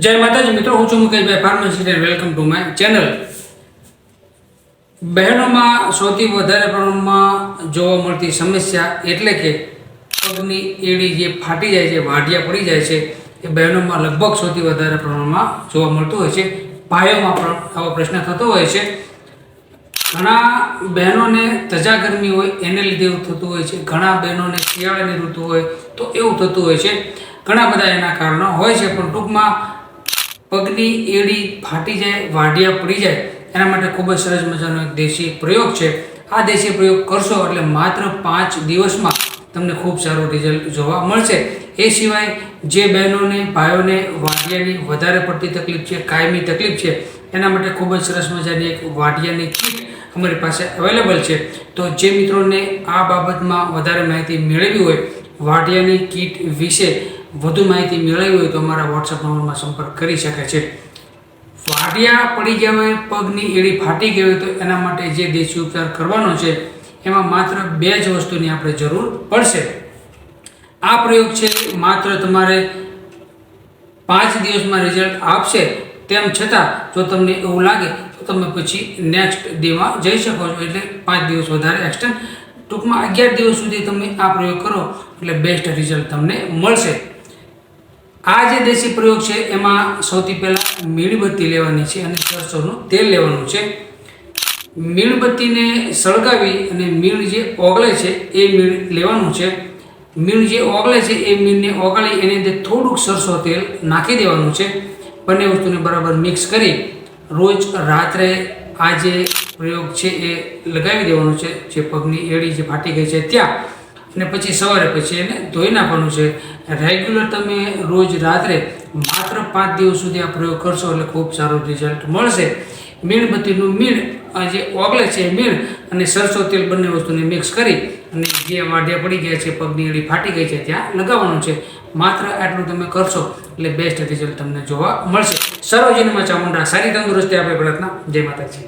જય માતાજી મિત્રો, હું છું Mukeshbhai pharmacist welcome to my channel બહેનોમાં સૌથી વધારે પ્રમાણમાં જોવા મળતી સમસ્યા એટલે કે પગની એડી જે ફાટી જાય છે, વાઢિયા પડી જાય છે, એ બહેનોમાં લગભગ સૌથી વધારે પ્રમાણમાં જોવા મળતું હોય છે. પાયોમાં પણ આવો પ્રશ્ન થતો હોય છે. ઘણા બહેનોને તજા ગરમી હોય, એને લીધે એવું થતું હોય છે. ઘણા બહેનોને શિયાળાની ઋતુ હોય, તો એવું થતું હોય છે. ઘણા બધા એના કારણો હોય છે, પણ ટૂંકમાં પગની એડી ફાટી જાય, વાંઢિયા પડી જાય, એના માટે ખૂબ જ સરસ મજાનો એક દેશી પ્રયોગ છે. આ દેશી પ્રયોગ કરશો એટલે માત્ર પાંચ દિવસમાં તમને ખૂબ સારું રિઝલ્ટ જોવા મળશે. એ સિવાય જે બહેનોને, ભાઈઓને વાંઢિયાની વધારે પડતી તકલીફ છે, કાયમી તકલીફ છે, એના માટે ખૂબ જ સરસ મજાની એક વાંઢિયાની કીટ અમારી પાસે અવેલેબલ છે. તો જે મિત્રોને આ બાબતમાં વધારે માહિતી મેળવી હોય, વાઢિયાની કીટ વિશે વધુ માહિતી મેળવવી હોય તો અમારા વોટ્સઅપ નંબરમાં સંપર્ક કરી શકે છે. ફાટિયા પડી ગયા હોય, પગની એડી ફાટી ગઈ હોય તો એના માટે જે દેશી ઉપચાર કરવાનો છે, એમાં માત્ર બે જ વસ્તુની આપણે જરૂર પડશે. આ પ્રયોગ છે, માત્ર તમારે પાંચ દિવસમાં રિઝલ્ટ આપશે, તેમ છતાં જો તમને એવું લાગે, તો તમે પછી નેક્સ્ટ ડેમાં જઈ શકો છો. એટલે પાંચ દિવસ વધારે એક્સટેન્ડ ટૂંકમાં અગિયાર દિવસ સુધી તમે આ પ્રયોગ કરો, એટલે બેસ્ટ રિઝલ્ટ તમને મળશે. આ જે દેશી પ્રયોગ છે, એમાં સૌથી પહેલાં મીણબત્તી લેવાની છે અને સરસોનું તેલ લેવાનું છે. મીણબત્તીને સળગાવી અને મીણ જે ઓગળે છે, એ મીણ લેવાનું છે. મીણ જે ઓગળે છે, એ મીણને ઓગાળી એની અંદર થોડુંક સરસો તેલ નાખી દેવાનું છે. બંને વસ્તુને બરાબર મિક્સ કરી રોજ રાત્રે આ જે પ્રયોગ છે, એ લગાવી દેવાનો છે. જે પગની એડી જે ફાટી ગઈ છે, ત્યાં અને પછી સવારે પછી એને ધોઈ નાખવાનું છે. રેગ્યુલર તમે રોજ રાત્રે માત્ર પાંચ દિવસ સુધી આ પ્રયોગ કરશો એટલે ખૂબ સારું રિઝલ્ટ મળશે. મીણબત્તીનું મીણ જે ઓગળે છે મીણ અને સરસો તેલ બંને વસ્તુને મિક્સ કરી અને જે વાઢિયા પડી ગયા છે, પગની અડી ફાટી ગઈ છે, ત્યાં લગાવવાનું છે. માત્ર આટલું તમે કરશો એટલે બેસ્ટ રિઝલ્ટ તમને જોવા મળશે. સરોજનમાં ચામુંડા, સારી તંદુરસ્તી, આપે પ્રયત્ન જય માતાજી.